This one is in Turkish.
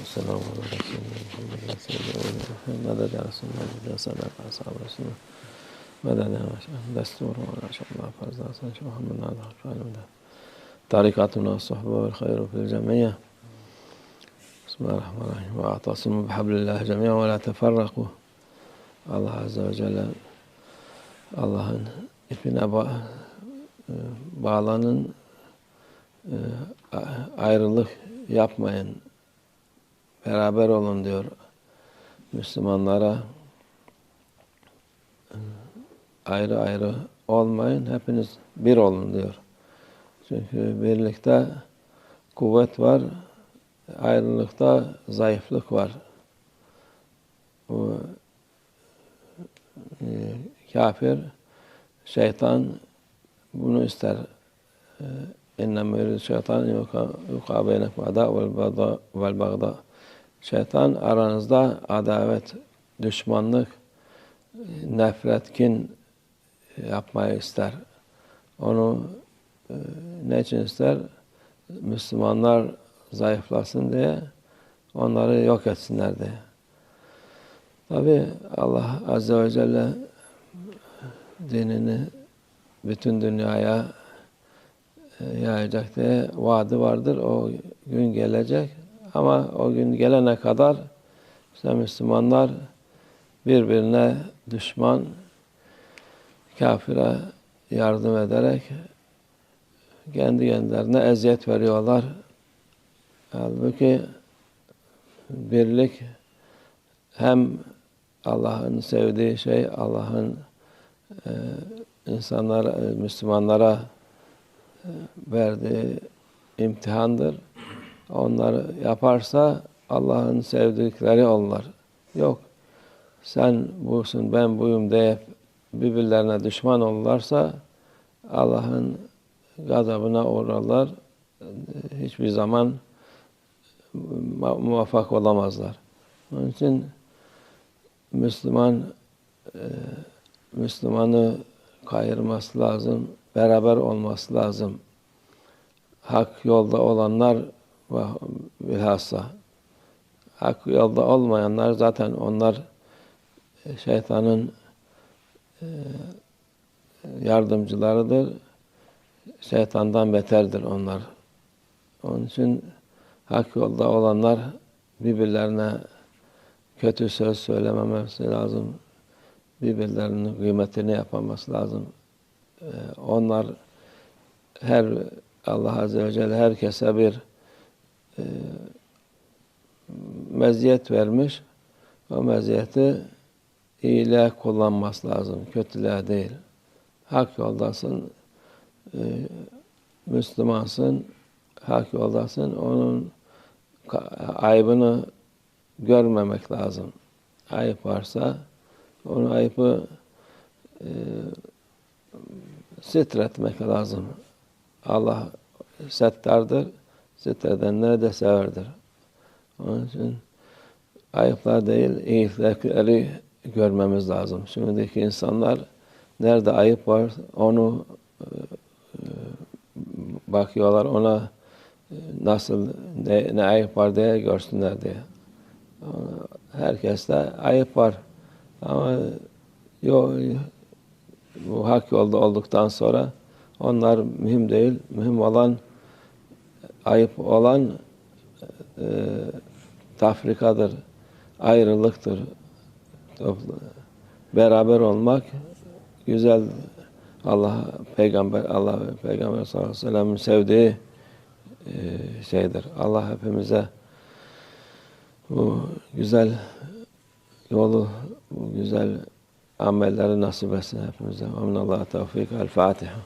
والسلام على رسولنا محمد سيد الأولين مدد يا رسول الله مدد صدق أصحاب رسول الله مدد يا شيخ دستور ولا شاء الله فرز شيخ محمد ناظر فعل طريقتنا الصحبة والخير في الجميع بسم الله الرحمن الرحيم واعتصموا بحبل الله جميعا ولا تفرقوا Allah Azze ve Celle Allah'ın ipine ba bağlanın e, ayrılık yapmayın beraber olun diyor Müslümanlara e, ayrı ayrı olmayın hepiniz bir olun diyor çünkü birlikte kuvvet var ayrılıkta zayıflık var bu e, kafir, şeytan bunu ister. İnnem yurid şeytan yuka beynek vada vel bagda. Şeytan aranızda adavet, düşmanlık, nefret, kin yapmayı ister. Onu e, ne için ister? Müslümanlar zayıflasın diye, onları yok etsinler diye. Tabi Allah Azze ve Celle dinini bütün dünyaya e, yayacak diye vaadi vardır. O gün gelecek. Ama o gün gelene kadar işte Müslümanlar birbirine düşman, kafire yardım ederek kendi kendilerine eziyet veriyorlar. Halbuki birlik hem Allah'ın sevdiği şey, Allah'ın e, insanlar, e, Müslümanlara e, verdiği imtihandır. Onlar yaparsa Allah'ın sevdikleri onlar. Yok. Sen busun, ben buyum deyip birbirlerine düşman olurlarsa Allah'ın gazabına uğrarlar. Hiçbir zaman muvaffak olamazlar. Onun için Müslüman e, Müslümanı kayırması lazım, beraber olması lazım. Hak yolda olanlar bilhassa hak yolda olmayanlar zaten onlar e, şeytanın e, yardımcılarıdır. Şeytandan beterdir onlar. Onun için hak yolda olanlar birbirlerine kötü söz söylememesi lazım. Birbirlerinin kıymetini yapmaması lazım. Ee, onlar her Allah Azze ve Celle herkese bir e, meziyet vermiş. O meziyeti iyiliğe kullanması lazım. Kötülüğe değil. Hak yoldasın. E, Müslümansın. Hak yoldasın. Onun aybını görmemek lazım. Ayıp varsa onu ayıpı e, sitretmek lazım. Allah settardır. Sitredenleri de severdir. Onun için ayıplar değil, iyilikleri görmemiz lazım. Şimdiki insanlar nerede ayıp var onu e, e bakıyorlar ona e, nasıl ne, ne ayıp var diye görsünler diye. Herkeste ayıp var. Ama yok bu hak yolda olduktan sonra onlar mühim değil. Mühim olan ayıp olan e, tafrikadır, ayrılıktır. Beraber olmak güzel Allah peygamber Allah peygamber sallallahu aleyhi ve sellem'in sevdiği e, şeydir. Allah hepimize bu güzel yolu, bu güzel amelleri nasip etsin hepimize. Amin Allah tevfik. El Fatiha.